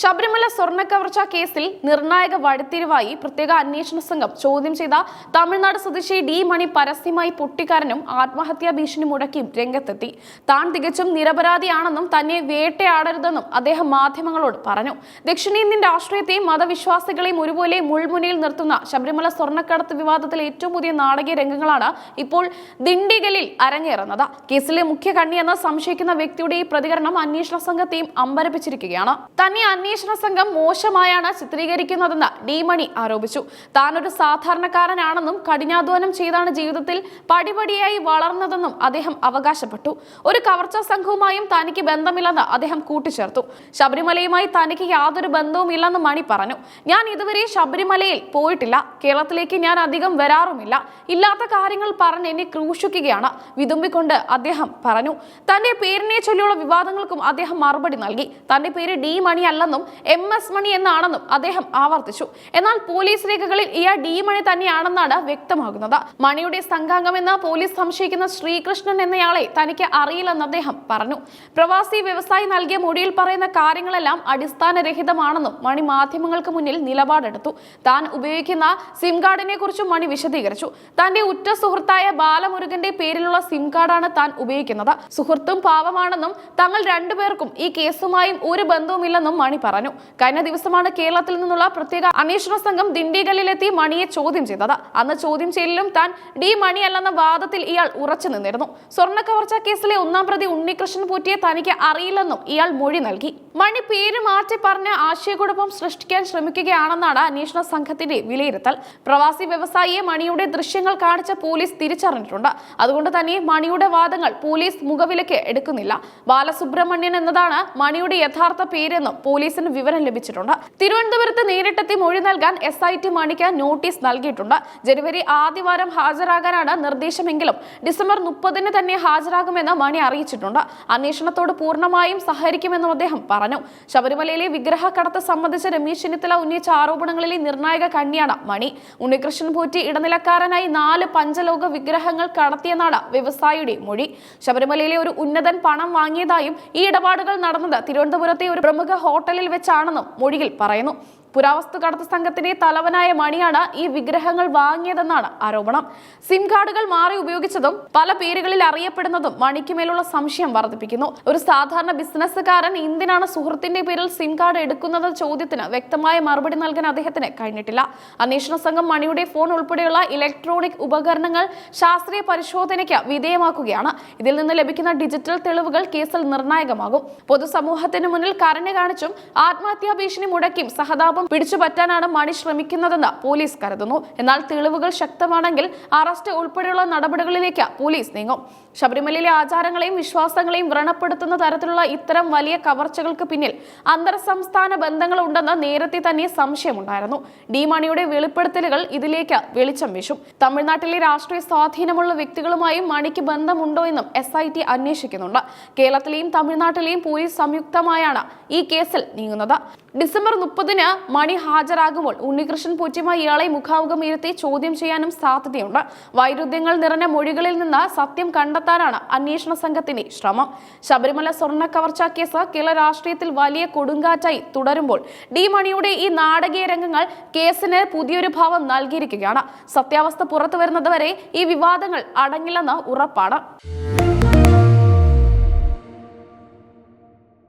ശബരിമല സ്വർണ കവർച്ച കേസിൽ നിർണായക വഴിത്തിരിവായി പ്രത്യേക അന്വേഷണ സംഘം ചോദ്യം ചെയ്ത തമിഴ്നാട് സ്വദേശി ഡി മണി പരസ്യമായി പൊട്ടിക്കാരനും ആത്മഹത്യാ ഭീഷണി മുടക്കിയും രംഗത്തെത്തി. താൻ തികച്ചും നിരപരാധിയാണെന്നും തന്നെ വേട്ടയാടരുതെന്നും അദ്ദേഹം മാധ്യമങ്ങളോട് പറഞ്ഞു. ദക്ഷിണേന്ത്യൻ രാഷ്ട്രീയത്തെയും മതവിശ്വാസികളെയും ഒരുപോലെ മുൾമുനയിൽ നിർത്തുന്ന ശബരിമല സ്വർണക്കടത്ത് വിവാദത്തിലെ ഏറ്റവും പുതിയ നാടകീയ രംഗങ്ങളാണ് ഇപ്പോൾ ദിണ്ടിഗലിൽ അരങ്ങേറുന്നത്. കേസിലെ മുഖ്യ കണ്ണിയെന്ന് സംശയിക്കുന്ന വ്യക്തിയുടെ ഈ പ്രതികരണം അന്വേഷണ സംഘത്തെയും അമ്പരപ്പിച്ചിരിക്കുകയാണ്. തന്നെ സംഘം മോശമായാണ് ചിത്രീകരിക്കുന്നതെന്ന് ഡി മണി ആരോപിച്ചു. താനൊരു സാധാരണക്കാരനാണെന്നും കഠിനാധ്വാനം ചെയ്താണ് ജീവിതത്തിൽ പടിപടിയായി വളർന്നതെന്നും അദ്ദേഹം അവകാശപ്പെട്ടു. ഒരു കവർച്ചാ സംഘവുമായും തനിക്ക് ബന്ധമില്ലെന്ന് അദ്ദേഹം കൂട്ടിച്ചേർത്തു. ശബരിമലയുമായി തനിക്ക് യാതൊരു ബന്ധവുമില്ലെന്ന് മണി പറഞ്ഞു. ഞാൻ ഇതുവരെ ശബരിമലയിൽ പോയിട്ടില്ല. കേരളത്തിലേക്ക് ഞാൻ അധികം വരാറുമില്ല. ഇല്ലാത്ത കാര്യങ്ങൾ പറഞ്ഞ് എന്നെ ക്രൂശിക്കുകയാണ്. വിതുമ്പിക്കൊണ്ട് അദ്ദേഹം പറഞ്ഞു. തന്റെ പേരിനെ ചൊല്ലിയുള്ള വിവാദങ്ങൾക്കും അദ്ദേഹം മറുപടി നൽകി. തന്റെ പേര് ഡി മണി അല്ലെന്നും എം എസ് മണി എന്നാണെന്നും അദ്ദേഹം ആവർത്തിച്ചു. എന്നാൽ പോലീസ് രേഖകളിൽ ഇയാൾ ഡി മണി തന്നെയാണെന്നാണ് വ്യക്തമാകുന്നത്. മണിയുടെ സംഘാംഗമെന്ന് പോലീസ് സംശയിക്കുന്ന ശ്രീകൃഷ്ണൻ എന്നയാളെ തനിക്ക് അറിയില്ലെന്ന് അദ്ദേഹം പറഞ്ഞു. പ്രവാസി വ്യവസായി നൽകിയ മൊഴിയിൽ പറയുന്ന കാര്യങ്ങളെല്ലാം അടിസ്ഥാനരഹിതമാണെന്നും മണി മാധ്യമങ്ങൾക്ക് മുന്നിൽ നിലപാടെടുത്തു. താൻ ഉപയോഗിക്കുന്ന സിം കാർഡിനെ കുറിച്ചും മണി വിശദീകരിച്ചു. തന്റെ ഉറ്റ സുഹൃത്തായ ബാലമുരുകന്റെ പേരിലുള്ള സിം കാർഡാണ് താൻ ഉപയോഗിക്കുന്നത്. സുഹൃത്തും പാവമാണെന്നും തങ്ങൾ രണ്ടുപേർക്കും ഈ കേസുമായും ഒരു ബന്ധവുമില്ലെന്നും മണി പറഞ്ഞു. കഴിഞ്ഞ ദിവസമാണ് കേരളത്തിൽ നിന്നുള്ള പ്രത്യേക അന്വേഷണ സംഘം ദിണ്ടിഗലിലെത്തി മണിയെ ചോദ്യം ചെയ്തത്. അന്ന് ചോദ്യം ചെയ്യലിലും താൻ ഡി മണി അല്ലെന്ന വാദത്തിൽ ഇയാൾ ഉറച്ചു നിന്നിരുന്നു. സ്വർണ കവർച്ച കേസിലെ ഒന്നാം പ്രതി ഉണ്ണികൃഷ്ണൻ പൂറ്റിയെ തനിക്ക് അറിയില്ലെന്നും ഇയാൾ മൊഴി നൽകി. മണി പേര് മാറ്റി പറഞ്ഞ് ആശയക്കുഴപ്പം സൃഷ്ടിക്കാൻ ശ്രമിക്കുകയാണെന്നാണ് അന്വേഷണ സംഘത്തിന്റെ വിലയിരുത്തൽ. പ്രവാസി വ്യവസായിയെ മണിയുടെ ദൃശ്യങ്ങൾ കാണിച്ച പോലീസ് തിരിച്ചറിഞ്ഞിട്ടുണ്ട്. അതുകൊണ്ട് തന്നെ മണിയുടെ വാദങ്ങൾ പോലീസ് മുഖവിലക്ക് എടുക്കുന്നില്ല. ബാലസുബ്രഹ്മണ്യൻ എന്നതാണ് മണിയുടെ യഥാർത്ഥ പേരെന്നും പോലീസിന് വിവരം ലഭിച്ചിട്ടുണ്ട്. തിരുവനന്തപുരത്ത് നേരിട്ടെത്തി മൊഴി നൽകാൻ എസ് ഐ ടി മാണിക്ക് നോട്ടീസ് നൽകിയിട്ടുണ്ട്. ജനുവരി ആദ്യവാരം ഹാജരാകാനാണ് നിർദ്ദേശമെങ്കിലും ഡിസംബർ മുപ്പതിന് തന്നെ ഹാജരാകുമെന്ന് മണി അറിയിച്ചിട്ടുണ്ട്. അന്വേഷണത്തോട് പൂർണമായും സഹകരിക്കുമെന്നും അദ്ദേഹം പറഞ്ഞു. ശബരിമലയിലെ വിഗ്രഹ കടത്ത് സംബന്ധിച്ച് രമേശ് ചെന്നിത്തല ഉന്നയിച്ച ആരോപണങ്ങളിലെ നിർണായക കണ്ണിയാണ് മണി. ഉണ്ണികൃഷ്ണൻ പോറ്റി ഇടനിലക്കാരനായി നാല് പഞ്ചലോക വിഗ്രഹങ്ങൾ കടത്തിയെന്നാണ് വ്യവസായിയുടെ മൊഴി. ശബരിമലയിലെ ഒരു ഉന്നതൻ പണം വാങ്ങിയതായും ഈ ഇടപാടുകൾ നടന്നത് തിരുവനന്തപുരത്തെ ഒരു പ്രമുഖ ഹോട്ടലിൽ വെച്ചാണെന്നും മൊഴിയിൽ പറയുന്നു. പുരാവസ്തു കടത്ത് സംഘത്തിന്റെ തലവനായ മണിയാണ് ഈ വിഗ്രഹങ്ങൾ വാങ്ങിയതെന്നാണ് ആരോപണം. സിം കാർഡുകൾ മാറി ഉപയോഗിച്ചതും പല പേരുകളിൽ അറിയപ്പെടുന്നതും മണിക്ക് മേലുള്ള സംശയം വർദ്ധിപ്പിക്കുന്നു. ഒരു സാധാരണ ബിസിനസ്സുകാരൻ എന്തിനാണ് സുഹൃത്തിന്റെ പേരിൽ സിം കാർഡ് എടുക്കുന്നത് ചോദ്യത്തിന് വ്യക്തമായ മറുപടി നൽകാൻ അദ്ദേഹത്തിന് കഴിഞ്ഞിട്ടില്ല. അന്വേഷണ സംഘം മണിയുടെ ഫോൺ ഉൾപ്പെടെയുള്ള ഇലക്ട്രോണിക് ഉപകരണങ്ങൾ ശാസ്ത്രീയ പരിശോധനയ്ക്ക് വിധേയമാക്കുകയാണ്. ഇതിൽ നിന്ന് ലഭിക്കുന്ന ഡിജിറ്റൽ തെളിവുകൾ കേസിൽ നിർണായകമാകും. പൊതുസമൂഹത്തിന് മുന്നിൽ കരഞ്ഞു കാണിച്ചും ആത്മഹത്യാ ഭീഷണി മുടക്കിയും സഹതാപം പിടിച്ചുപറ്റാനാണ് മണി ശ്രമിക്കുന്നതെന്ന് പോലീസ് കരുതുന്നു. എന്നാൽ തെളിവുകൾ ശക്തമാണെങ്കിൽ അറസ്റ്റ് ഉൾപ്പെടെയുള്ള നടപടികളിലേക്ക് പോലീസ് നീങ്ങും. ശബരിമലയിലെ ആചാരങ്ങളെയും വിശ്വാസങ്ങളെയും വ്രണപ്പെടുത്തുന്ന തരത്തിലുള്ള ഇത്തരം വലിയ കവർച്ചകൾക്ക് പിന്നിൽ അന്തർ സംസ്ഥാന ബന്ധങ്ങളുണ്ടെന്ന് നേരത്തെ തന്നെ സംശയമുണ്ടായിരുന്നു. ഡി മണിയുടെ വെളിപ്പെടുത്തലുകൾ ഇതിലേക്ക് വെളിച്ചം വീശും. തമിഴ്നാട്ടിലെ രാഷ്ട്രീയ സ്വാധീനമുള്ള വ്യക്തികളുമായും മണിക്ക് ബന്ധമുണ്ടോ എന്നും എസ് ഐ ടി അന്വേഷിക്കുന്നുണ്ട്. കേരളത്തിലെയും തമിഴ്നാട്ടിലെയും പോലീസ് സംയുക്തമായാണ് ഈ കേസിൽ നീങ്ങുന്നത്. ഡിസംബർ മുപ്പതിന് മണി ഹാജരാകുമ്പോൾ ഉണ്ണികൃഷ്ണൻ പൂറ്റിമ ഇയാളെ മുഖാമുഖം ഇരുത്തി ചോദ്യം ചെയ്യാനും സാധ്യതയുണ്ട്. വൈരുദ്ധ്യങ്ങൾ നിറഞ്ഞ മൊഴികളിൽ നിന്ന് സത്യം കണ്ടെത്താനാണ് അന്വേഷണ സംഘത്തിന്റെ ശ്രമം. ശബരിമല സ്വർണ കവർച്ചാ കേസ് കേരള രാഷ്ട്രീയത്തിൽ വലിയ കൊടുങ്കാറ്റായി തുടരുമ്പോൾ ഡി മണിയുടെ ഈ നാടകീയ രംഗങ്ങൾ കേസിന് പുതിയൊരു ഭാവം നൽകിയിരിക്കുകയാണ്. സത്യാവസ്ഥ പുറത്തു വരുന്നതുവരെ ഈ വിവാദങ്ങൾ അടങ്ങില്ലെന്ന് ഉറപ്പാണ്.